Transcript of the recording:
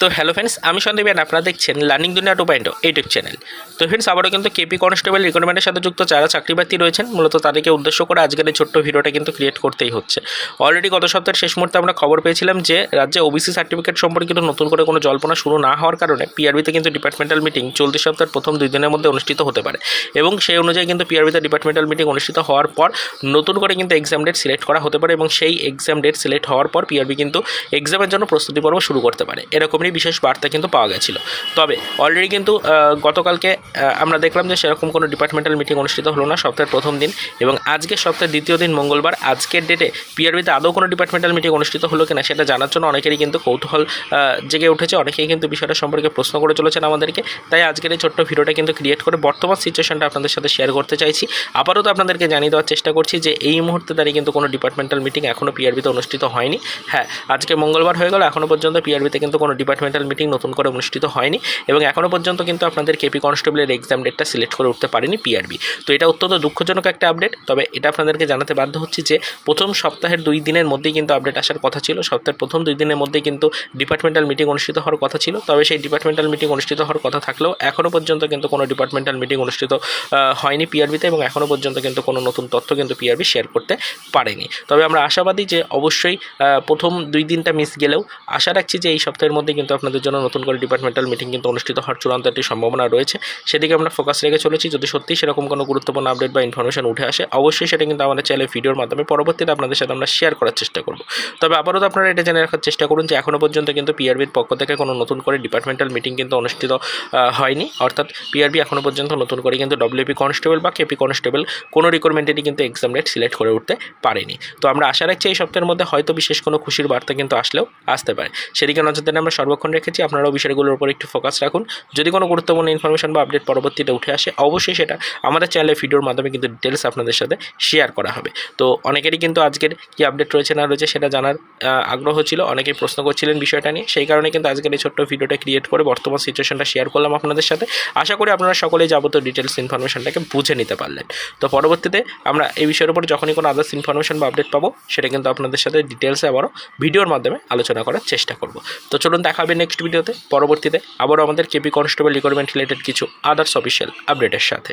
তো hello friends আমি সন্দীপ আপনারা দেখছেন learning Duniya two point YouTube channel তো ফ্রেন্ডস আবারও কিন্তু কেপি কনস্টেবল রিক্রুটমেন্টের সাথে যুক্ত যারা চাকরি প্রার্থী রয়েছেন, মূলত তাদেরকে উদ্দেশ্য করে আজকের এই ছোট্ট ভিডিওটা কিন্তু ক্রিয়েট করতেই হচ্ছে। অলরেডি গত সপ্তাহের শেষ মুহূর্তে আমরা খবর পেয়েছিলাম যে, রাজ্যে ওবিসি সার্টিফিকেট সম্পর্কিত নতুন করে কোনো জল্পনা শুরু না হওয়ার কারণে পিআরবিতে কিন্তু ডিপার্টমেন্টাল মিটিং চলতি সপ্তাহের প্রথম দুই দিনের মধ্যে অনুষ্ঠিত হতে পারে। এবং সেই অনুযায়ী কিন্তু পিআরবিতে ডিপার্টমেন্টাল মিটিং অনুষ্ঠিত হওয়ার পর নতুন করে কিন্তু এক্সাম ডেট সিলেক্ট করা হতে পারে এবং সেই এক্সাম ডেট সিলেক্ট হওয়ার পর পিআরবি কিন্তু এক্সামের জন্য প্রস্তুতি পর্ব শুরু করতে পারে। এরকমই বিশেষ বার্তা কিন্তু পাওয়া গেছিল। তবে অলরেডি কিন্তু গতকালকে আমরা দেখলাম যে সেরকম কোনো ডিপার্টমেন্টাল মিটিং অনুষ্ঠিত হলো না সপ্তাহের প্রথম দিন এবং আজকে সপ্তাহের দ্বিতীয় দিন মঙ্গলবার, আজকের ডেটে পিআরবিতে আদৌ কোনো ডিপার্টমেন্টাল মিটিং অনুষ্ঠিত হলো কিনা সেটা জানার জন্য অনেকেরই কিন্তু কৌতূহল জেগে উঠেছে। অনেকেই কিন্তু বিষয়টা সম্পর্কে প্রশ্ন করে চলেছেন আমাদেরকে। তাই আজকের এই ছোট্ট ভিডিওটা কিন্তু ক্রিয়েট করে বর্তমান সিচুয়েশনটা আপনাদের সাথে শেয়ার করতে চাইছি। আপাতত আপনাদেরকে জানিয়ে দেওয়ার চেষ্টা করছি যে এই মুহূর্তে দাঁড়িয়ে কিন্তু কোনো ডিপার্টমেন্টাল মিটিং এখনও পিআরবিতে অনুষ্ঠিত হয়নি। হ্যাঁ আজকে মঙ্গলবার হয়ে গেল এখনও পর্যন্ত পিআরবিতে কিন্তু কোনো ডিপার্টমেন্টাল মিটিং নতুন করে অনুষ্ঠিত হয়নি এবং এখনও পর্যন্ত কিন্তু আপনাদের কেপি কনস্টেবলের এক্সাম ডেটটা সিলেক্ট করে উঠতে পারেনি পিআরবি তো এটা অত্যন্ত দুঃখজনক একটা আপডেট তবে এটা আপনাদেরকে জানাতে বাধ্য হচ্ছি যে প্রথম সপ্তাহের দুই দিনের মধ্যেই কিন্তু আপডেট আসার কথা ছিল। সপ্তাহের প্রথম দুই দিনের মধ্যেই কিন্তু ডিপার্টমেন্টাল মিটিং অনুষ্ঠিত হওয়ার কথা ছিল। তবে সেই ডিপার্টমেন্টাল মিটিং অনুষ্ঠিত হওয়ার কথা থাকলেও এখনও পর্যন্ত কিন্তু কোনো ডিপার্টমেন্টাল মিটিং অনুষ্ঠিত হয়নি পিআরবিতে এবং এখনও পর্যন্ত কিন্তু কোনো নতুন তথ্য কিন্তু পিআরবি শেয়ার করতে পারেনি। তবে আমরা আশাবাদী যে অবশ্যই প্রথম দুই দিনটা মিস গেলেও আশা রাখছি যে এই সপ্তাহের মধ্যে কিন্তু আপনাদের জন্য নতুন করে ডিপার্টমেন্টাল মিটিং কিন্তু অনুষ্ঠিত হওয়ার চূড়ান্ত একটি সম্ভাবনা রয়েছে। সেদিকে আমরা ফোকাস রেখে চলেছি। যদি সত্যি সেরকম কোনো গুরুত্বপূর্ণ আপডেট বা ইনফরমেশন উঠে আসে, অবশ্যই সেটা কিন্তু আমাদের চ্যানেলে ভিডিওর মাধ্যমে পরবর্তীতে আপনাদের সাথে আমরা শেয়ার করার চেষ্টা করব। তবে আপাতত আপনারা এটা জেনে রাখার চেষ্টা করুন যে এখনও পর্যন্ত কিন্তু পিআরবির পক্ষ থেকে কোনো নতুন করে ডিপার্টমেন্টাল মিটিং কিন্তু অনুষ্ঠিত হয়নি। অর্থাৎ পিআরবি এখনও পর্যন্ত নতুন করে কিন্তু ডব্লিউপি কনস্টেবল বা কেপি কনস্টেবল কোনো রিক্রুটমেন্টেরই কিন্তু এক্সাম ডেট সিলেক্ট করে উঠতে পারেনি। তো আমরা আশা রাখছি এই সপ্তাহের মধ্যে হয়তো বিশেষ কোনো খুশির বার্তা কিন্তু আসলেও আসতে পারে। সেদিকে নজর আমরা সর্বক্ষণ রেখেছি আপনারাও বিষয়গুলোর উপর একটু ফোকাস রাখুন। যদি কোনো গুরুত্বপূর্ণ ইনফরমেশন বা আপডেট পরবর্তীতে উঠে আসে, অবশ্যই সেটা আমাদের চ্যানেলে ভিডিওর মাধ্যমে কিন্তু ডিটেলস আপনাদের সাথে শেয়ার করা হবে। তো অনেকেরই কিন্তু আজকের কি আপডেট রয়েছে না রয়েছে সেটা জানার আগ্রহ ছিল, অনেকেই প্রশ্ন করছিলেন বিষয়টা নিয়ে। সেই কারণে কিন্তু আজকের এই ছোট্ট ভিডিওটা ক্রিয়েট করে বর্তমান সিচুয়েশনটা শেয়ার করলাম আপনাদের সাথে। আশা করি আপনারা সকলেই যাবতীয় ডিটেলস ইনফরমেশনটাকে বুঝে নিতে পারলেন। তো পরবর্তীতে আমরা এই বিষয়ের উপর যখনই কোনো আদার্স ইনফরমেশন বা আপডেট পাবো, সেটা কিন্তু আপনাদের সাথে ডিটেলসে আবারও ভিডিওর মাধ্যমে আলোচনা করার চেষ্টা করব। তো চলুন দেখা হবে নেক্সট ভিডিওতে পরবর্তীতে আবারও আমাদের কেপি কনস্টেবল রিকোয়ারমেন্ট রিলেটেড কিছু আদার্স অফিসিয়াল আপডেটের সাথে।